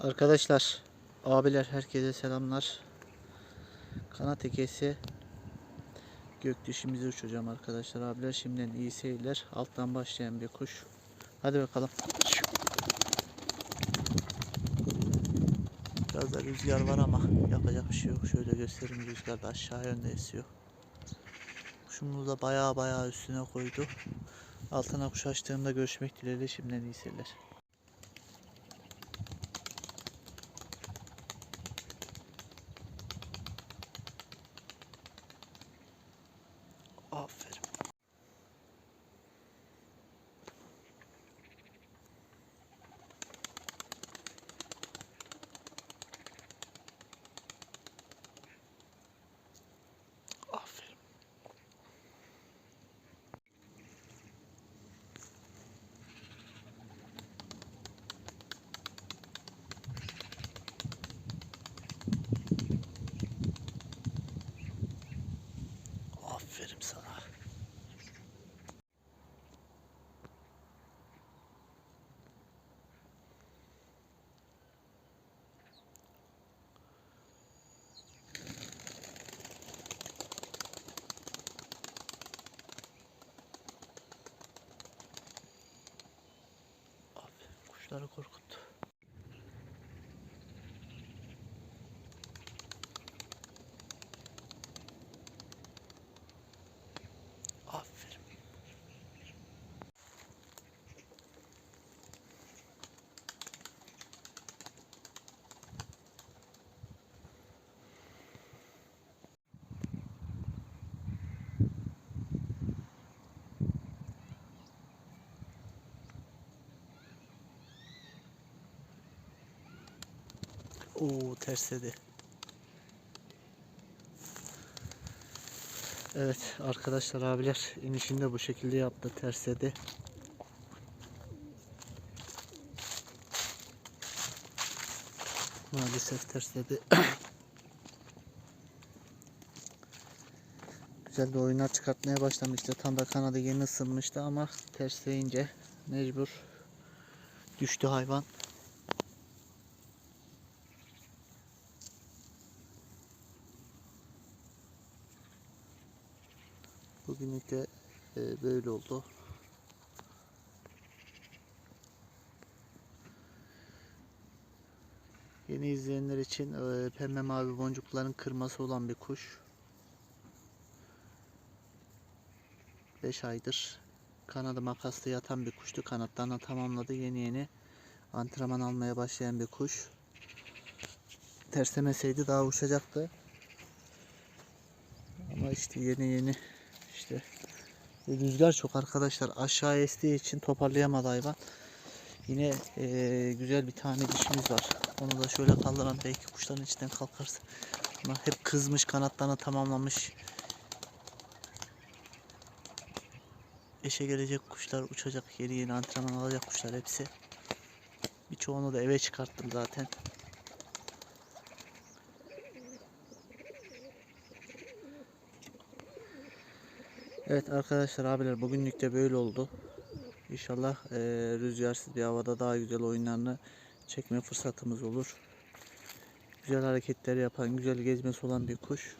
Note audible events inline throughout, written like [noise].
Arkadaşlar, abiler herkese selamlar. Kanat ekesi gökdüşümüzü uçuracağım arkadaşlar. Abiler şimdiden iyi seyirler. Alttan başlayan bir kuş. Hadi bakalım. Biraz da rüzgar var ama yapacak bir şey yok. Şöyle göstereyim rüzgar da aşağı yönde esiyor. Kuşumuz da baya baya üstüne koydu. Altına kuş açtığımda görüşmek dileğiyle şimdiden iyi seyirler. Aferin. Aferin. Aferin sana. Aferin kuşları korkuttu. Aferin. Oo tersledi. Evet arkadaşlar abiler inişini de bu şekilde yaptı tersledi. Maalesef tersledi. [coughs] Güzel bir oyunlar çıkartmaya başlamıştı. Tam da kanadı yeni ısınmıştı ama tersleyince mecbur düştü hayvan. Bugünlük de e, böyle oldu. Yeni izleyenler için e, pembe mavi boncukların kırması olan bir kuş. 5 aydır kanadı makaslı yatan bir kuştu. Kanatlarını tamamladı. Yeni yeni antrenman almaya başlayan bir kuş. Terslemeseydi daha uçacaktı. Ama işte yeni yeni işte rüzgar çok arkadaşlar aşağı estiği için toparlayamadı hayvan. Yine eee, güzel bir tane dişimiz var. Onu da şöyle kaldıran belki kuşların içinden kalkarsa. Ama hep kızmış kanatlarını tamamlamış. Eşe gelecek kuşlar uçacak yeni yeni antrenman alacak kuşlar hepsi. Birçoğunu da eve çıkarttım zaten. Evet arkadaşlar abiler bugünlük de böyle oldu. İnşallah eee, rüzgarsız bir havada daha güzel oyunlarını çekme fırsatımız olur. Güzel hareketler yapan, güzel gezmesi olan bir kuş.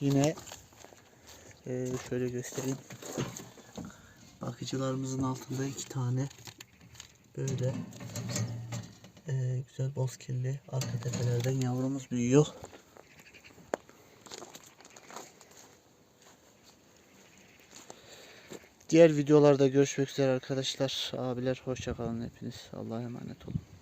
Yine eee, şöyle göstereyim. Bakıcılarımızın altında iki tane böyle eee, güzel bozkirli arka tepelerden yavrumuz büyüyor. Diğer videolarda görüşmek üzere arkadaşlar. Abiler hoşça kalın hepiniz. Allah'a emanet olun.